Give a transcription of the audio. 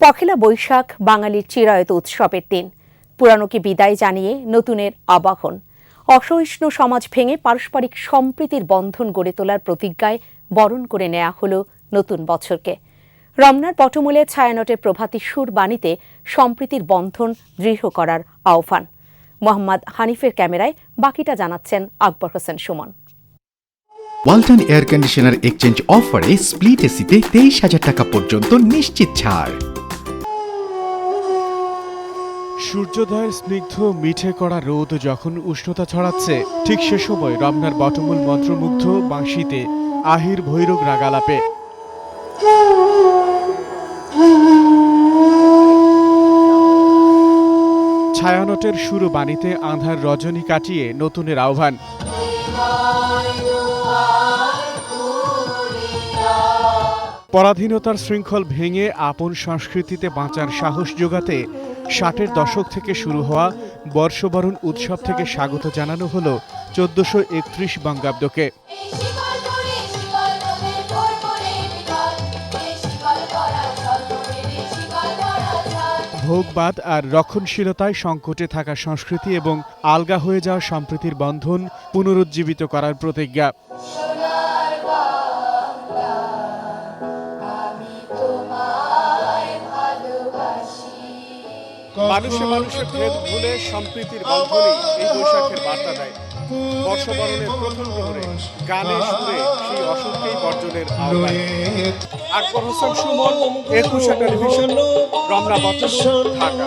পখেলা বৈশাখ, বাঙালির চিরায়ত উৎসবের দিন। পুরানোকে বিদায় জানিয়ে নতুনের আবাহন। অসহিষ্ণু সমাজ ভেঙে পারস্পরিক সম্প্রীতির বন্ধন গড়ে তোলার প্রতিজ্ঞায় বরণ করে নেওয়া হলো নতুন বছরকে। রমনার পটমূলে ছায়ানটের প্রভাতী সুর বাণীতে সম্প্রীতির বন্ধন দৃঢ় করার আহ্বান। মোহাম্মদ হানিফের ক্যামেরায় বাকিটা জানাচ্ছেন Akbar Hossain Sumon. Walton air conditioner exchange অফারে স্প্লিট এসিতে তেইশ হাজার টাকা পর্যন্ত নিশ্চিত ছাড়। সূর্যোদয়ের স্নিগ্ধ, মিঠে করা রোদ যখন উষ্ণতা ছড়াচ্ছে, ঠিক সে সময় রমনার বটমূল মন্ত্রমুগ্ধ বাঁশিতে আহির ভৈরব রাগালাপে। ছায়ানটের শুরু বাণীতে আঁধার রজনী কাটিয়ে নতুনের আহ্বান। পরাধীনতার শৃঙ্খল ভেঙে আপন সংস্কৃতিতে বাঁচার সাহস যোগাতে ষাটের দশক থেকে শুরু হওয়া বর্ষবরণ উৎসব থেকে স্বাগত জানানো হলো চোদ্দশো একত্রিশ বঙ্গাব্দকে। ভোগবাদ আর রক্ষণশীলতায় সংকটে থাকা সংস্কৃতি এবং আলগা হয়ে যাওয়া সম্প্রীতির বন্ধন পুনরুজ্জীবিত করার প্রতিজ্ঞা। মানুষে মানুষে ভেদ ভুলে সম্প্রীতির বন্ধনে এই বৈশাখের বার্তা দেয়। বর্ষবরণের প্রথম প্রহরে গানে সুরে সেই অসুখকেই বর্জনের আহ্বান আকবর হোসেন সুমন একুশে টেলিভিশন রমনা বচ্চন ঢাকা।